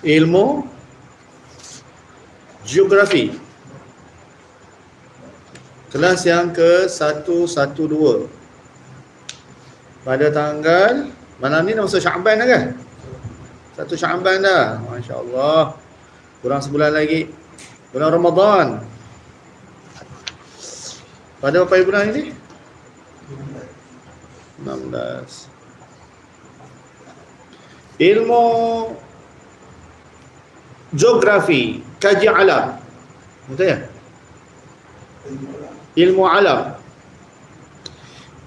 ilmu geografi kelas yang ke 112 pada tanggal malam ni dah masuk Syaban dah kan? Satu Syaban dah. Masya-Allah. Kurang sebulan lagi. Bulan Ramadan. Pada berapa bulan ini? 16. Ilmu geografi, kaji alam. Betul ya? Ilmu alam.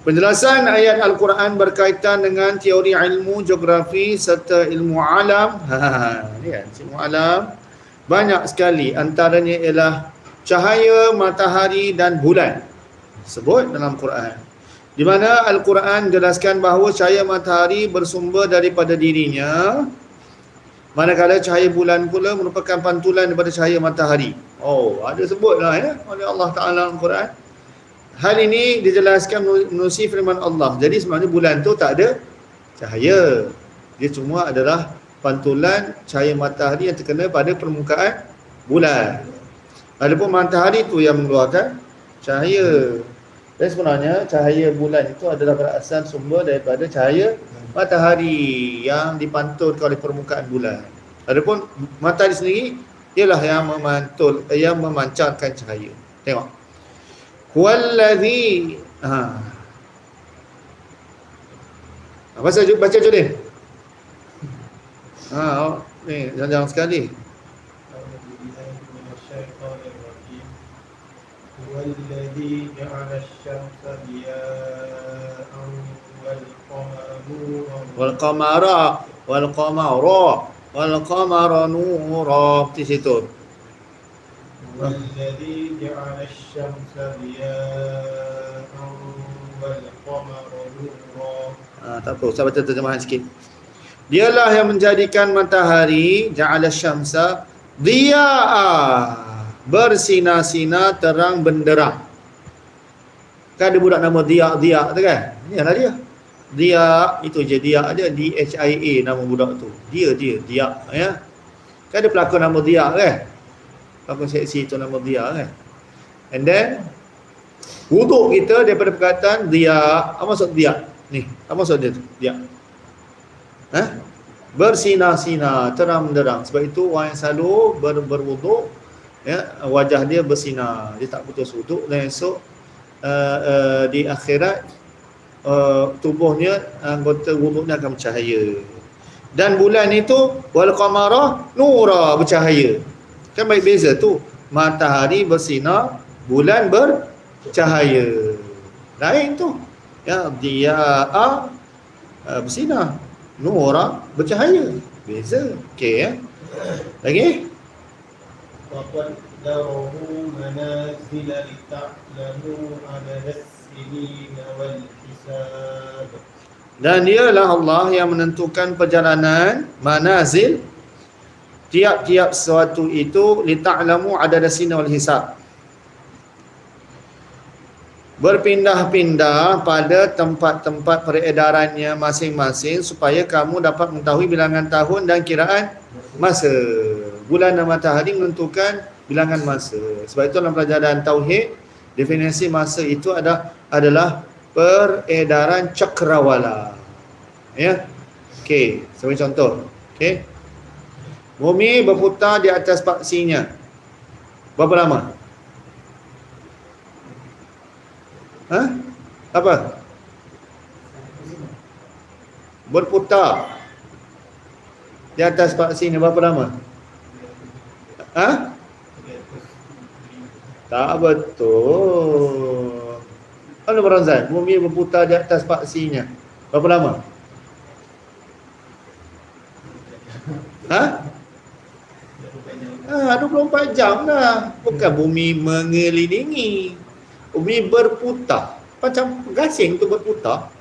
Penjelasan ayat Al-Quran berkaitan dengan teori ilmu geografi serta ilmu alam. Ha, kan, ilmu alam banyak sekali antaranya ialah cahaya matahari dan bulan. Sebut dalam Quran. Di mana Al-Quran jelaskan bahawa cahaya matahari bersumber daripada dirinya manakala cahaya bulan pula merupakan pantulan daripada cahaya matahari. Oh, ada sebutlah ya oleh Allah Taala dalam Quran. Hal ini dijelaskan menerusi firman Allah. Jadi sebenarnya bulan tu tak ada cahaya. Dia cuma adalah pantulan cahaya matahari yang terkena pada permukaan bulan. Adapun matahari tu yang mengeluarkan cahaya. Dan sebenarnya cahaya bulan itu adalah berasal sumber daripada cahaya matahari yang dipantulkan oleh permukaan bulan. Adapun matahari sendiri ialah yang memantul yang memancarkan cahaya. Tengok. Wallazi ha. Baca baca je deh. Ha, oh, ni jangan sekali. والذي جعل الشمس ضياء والقمر والقمر والقمر نورا situ. والذي جعل الشمس ضياء والقمر نورا Ha, tak apa, saya baca terjemahan sikit. Dialah yang menjadikan matahari ja'ala syamsa diya'a bersinar-sinar terang benderang. Kan ada budak nama Dia Dia tu kan? Ni lah dia. Dia itu je dia ada D H I A nama budak tu. Dia dia dia ya. Kan ada pelakon nama Dia kan? Pelakon seksi tu nama Dia kan? And then wuduk kita daripada perkataan dia apa maksud dia? Ni, apa maksud dia tu? Dia. Ha? Bersinar-sinar, terang benderang. Sebab itu orang yang selalu ber, berwuduk ya, wajah dia bersinar. Dia tak putus wuduk dan esok uh, uh, di akhirat uh, tubuhnya anggota wuduknya akan bercahaya. Dan bulan itu wal qamara nura bercahaya. Kan baik beza tu. Matahari bersinar, bulan bercahaya. Lain tu. Ya dia uh, bersinar. Nura bercahaya. Beza. Okey ya. Lagi? وقدره منازل لتعلموا عدد السنين والحساب Dan dialah Allah yang menentukan perjalanan manazil tiap-tiap sesuatu itu li ta'lamu adada sina wal hisab. Berpindah-pindah pada tempat-tempat peredarannya masing-masing supaya kamu dapat mengetahui bilangan tahun dan kiraan masa. Bulan dan matahari menentukan bilangan masa. Sebab itu dalam pelajaran tauhid definisi masa itu ada adalah peredaran cakrawala. Ya. Okey, sebagai contoh. Okey. Bumi berputar di atas paksinya. Berapa lama? Ha? Apa? Berputar di atas paksinya berapa lama? Ha? Tak betul. Mana Barazan? Bumi berputar di atas paksinya. Berapa lama? Ha? Ha, 24 jam lah. Bukan bumi mengelilingi. Bumi berputar. Macam gasing tu berputar.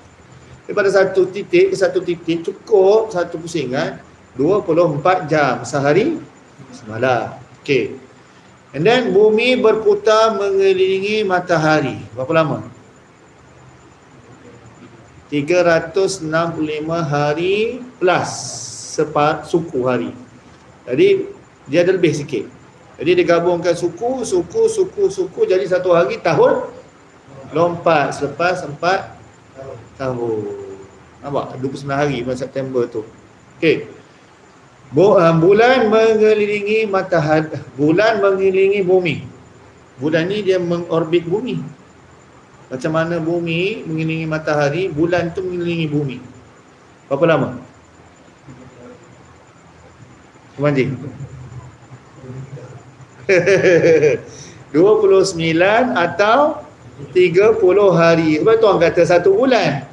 Daripada satu titik ke satu titik cukup satu pusingan 24 jam sehari semalam. Okey. And then bumi berputar mengelilingi matahari. Berapa lama? 365 hari plus sepat suku hari. Jadi dia ada lebih sikit. Jadi digabungkan suku, suku, suku, suku jadi satu hari tahun lompat selepas empat tahun. Nampak? 29 hari bulan September tu. Okey. Uh, bulan mengelilingi matahari, bulan mengelilingi bumi. Bulan ni dia mengorbit bumi. Macam mana bumi mengelilingi matahari, bulan tu mengelilingi bumi. Berapa lama? Kumanjing. 29 atau 30 hari. Sebab tu orang kata satu bulan.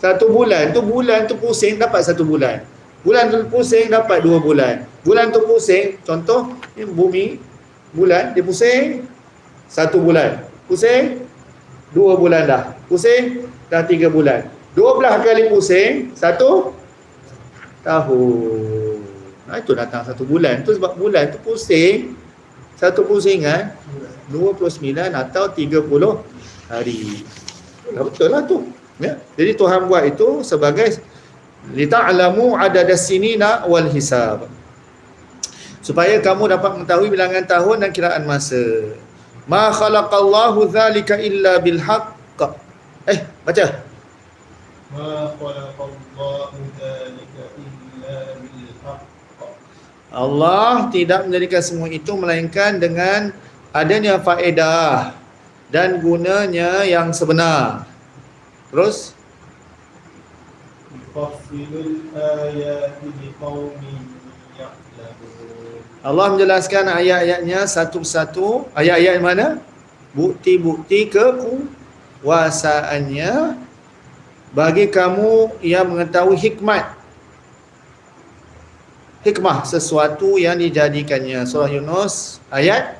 Satu bulan tu bulan tu pusing dapat satu bulan. Bulan tu pusing dapat dua bulan. Bulan tu pusing, contoh ni bumi bulan dia pusing satu bulan. Pusing dua bulan dah. Pusing dah tiga bulan. Dua belah kali pusing satu tahun. Nah, itu datang satu bulan. Tu sebab bulan tu pusing satu pusingan 29 atau 30 hari. Dah betul lah tu. Ya. Jadi Tuhan buat itu sebagai lita'lamu adada sinina wal hisab. Supaya kamu dapat mengetahui bilangan tahun dan kiraan masa. Ma khalaqallahu zalika illa bil haqq. Eh baca. Ma khalaqallahu zalika illa bil haqq. Allah tidak menjadikan semua itu melainkan dengan adanya faedah dan gunanya yang sebenar. Terus? Allah menjelaskan ayat-ayatnya satu-satu. Ayat-ayat mana? Bukti-bukti kekuasaannya bagi kamu yang mengetahui hikmat. Hikmah sesuatu yang dijadikannya. Surah Yunus ayat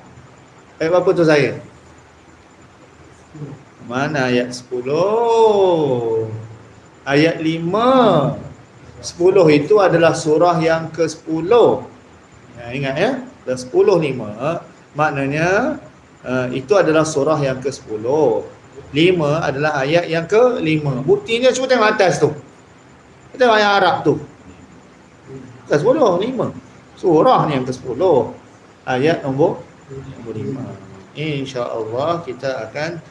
ayat berapa tu saya? Mana ayat 10? Ayat 5. 10 itu adalah surah yang ke-10. Ya, ingat ya, dah 10 lima maknanya uh, itu adalah surah yang ke-10. 5 adalah ayat yang ke-5. Buktinya cuba tengok atas tu. Tengok ayat Arab tu. Ke-10, 5. Surah ni yang ke-10. Ayat nombor 5. Insya-Allah kita akan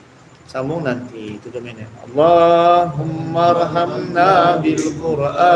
sambung nanti 7 minit. Allahumma rahamna bil Quran